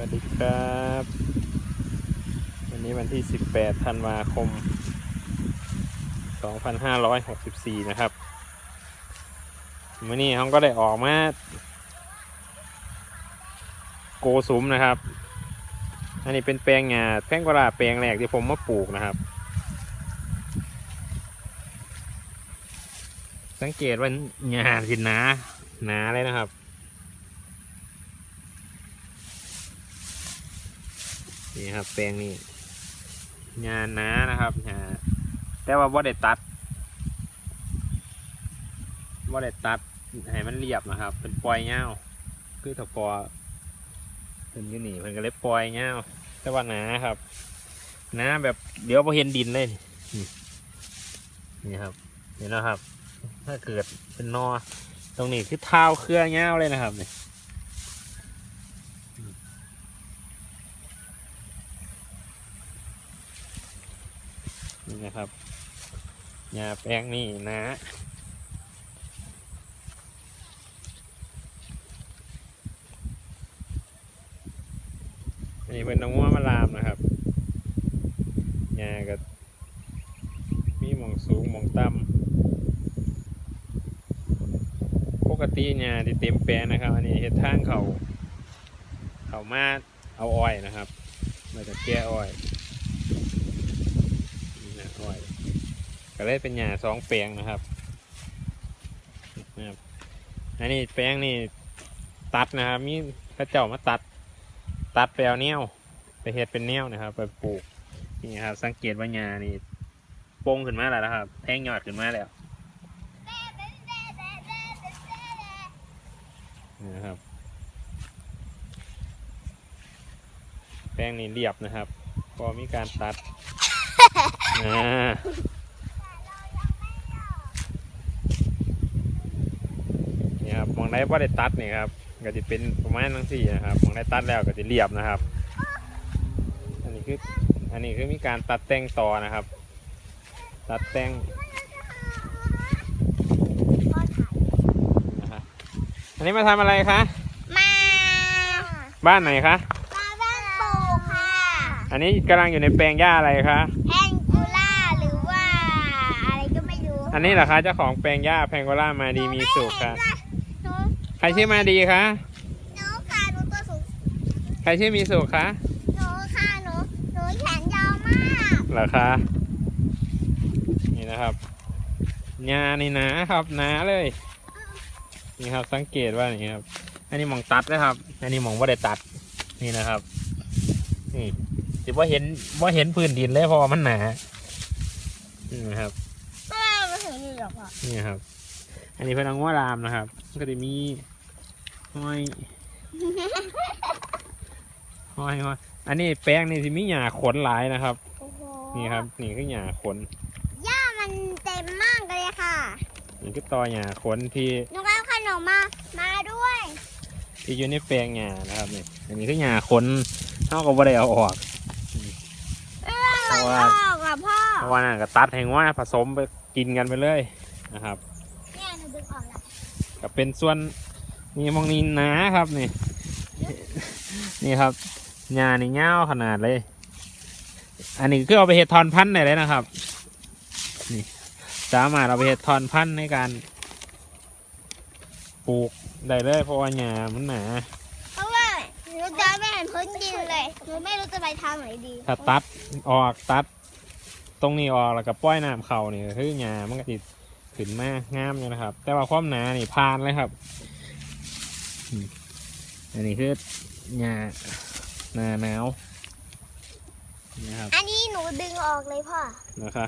วัสดีครับ วันนี้วันที่ 18 ธันวาคม 2564 นะครับวันนี้เขาก็ได้ออกมา โกสุมนะครับ อันนี้เป็นแปลงงาแป้งกวาแปลงแรกที่ผมมาปลูกนะครับ สังเกตว่าหญ้าสิหนาหนาเลยนะครับ นี่ครับ แปลงนี่หญ้าหนานะครับหญ้าแต่ว่าว่าได้ตัดว่าได้ตัดให้มันเรียบนะครับ เป็นปล่อยเงาวคือถ้าพอเป็นยูนี่เพิ่นก็เลยปล่อยเงาวแต่ว่าหนาครับหนาแบบเดี๋ยวพอเห็นดินเลยนี่นี่ครับเห็นแล้วครับ ถ้าเกิดเป็นนอตรงนี้คือเท้าเครือเงาวเลยนะครับเนี่ย นี่นะครับหญ้าแป้งนี่นะอันนี้เป็นน้องว่ามาลามนะครับหญ้าก็มีหมองสูงหมองต่ำปกติเนี่ยที่เต็มแปลงนะครับ อันนี้เฮ็ดทางเขาเขามาเอาอ้อยนะครับมาจากแก้อ้อยนี่นะอ้อย ก็เลยเป็นหญ้าสองแปลงนะครับนะครับอันนี้แปลงนี่ตัดนะครับมีพระเจ้ามาตัด ตัดไปเอาเนี้ยวไปเฮ็ดเป็นเนี้ยวนะครับ ไปปลูกนี่ครับ สังเกตว่าหญ้านี่โป่งขึ้นมาแล้วนะครับแทงยอดขึ้นมาแล้วนะครับแป้งนี่เรียบนะครับ พอมีการตัดอ่านี่ครับม องได้ว่าได้ตัดนี่ครับก็จะเป็นประมาณทั้งสี่นะครับมองได้ตัดแล้วก็จะเรียบนะครับ อันนี้คืออันนี้คือมีการตัดแต่งต่อนะครับ ตัดแต่งนะครับอันนี้มาทำอะไรคะมาบ้านไหนคะมาบ้านปูค่ะ อันนี้กำลังอยู่ในแปลงหญ้าอะไรคะแพงกูล่าหรือว่าอะไรก็ไม่รู้ อันนี้เหรอคะเจ้าของแปลงหญ้าแพงโกล่ามาดีมีสุขค่ะหนู ใครชื่อมาดีคะหนูค่ะหนูตัวสูงใครชื่อมีสุขคะหนูค่ะหนูหนูแขนยาวมากเหรอคะนี่นะครับหญ้านี่หนะครับหนาเลย นี่ครับสังเกตว่านี่ครับ อันนี้หมองตัดนะครับ อันนี้หมองว่าได้ตัดนี่นะครับนี่ถือว่าเห็นว่าเห็นพื้นดินเลยเพราะว่ามันหนานี่นะครับไม่มาถึงนี่หรอกพ่อนี่ครับ อันนี้เป็นอังว่ารามนะครับ ก็จะมี ห้อยห้อยห้อยอันนี้แป้งนี่ที่มีหยาขนหลายนะครับ โอ้โหนี่ครับ นี่คือหยาขน หญ้ามันเต็มมากเลยค่ะนี่คือตอหยาขนที่หนูก็เอาขนมมา มาด้วย ที่อยู่ในแปลงหยานะครับนี่อันนี้คือหยาขนเท่ากับว่าได้เอาออกเออมันออกอะพ่อ เพราะว่านั่นก็ตัดให้ว่าผสมไปกินกันไปเลยนะครับ เนี่ยหนูดึงออกแล้วก็เป็นส่วน นี่มองนี้หนาครับนี่ นี่ครับหญ้านี่ยาวขนาดเลย อันนี้คือเอาไปเห็ดทอนพันธุ์ได้เลยนะครับ นี่สามารถเอาไปเห็ดทอนพันธุ์ในการปลูกได้เลยเพราะว่าหญ้ามันหนา เพราะว่าหนูจะไม่เห็นพื้นดินเลยหนูไม่รู้จะไปทางไหนดีถ้าตัดออกตัด ตรงนี้ออกแล้วก็ปล่อยน้ำเขานี่ก็คือหญ้ามันก็ติดขึ้นมางามอยู่นะครับ แต่ว่าความหนานี่พานเลยครับ อืมอันนี้คือหญ้าหนาหนาวนี่ครับอันนี้หนูดึงออกเลยพ่อนะคะ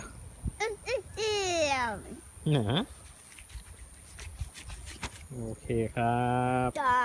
อึ๊บอึ๊บเอี่ยมหนาโอเคครับ จ้า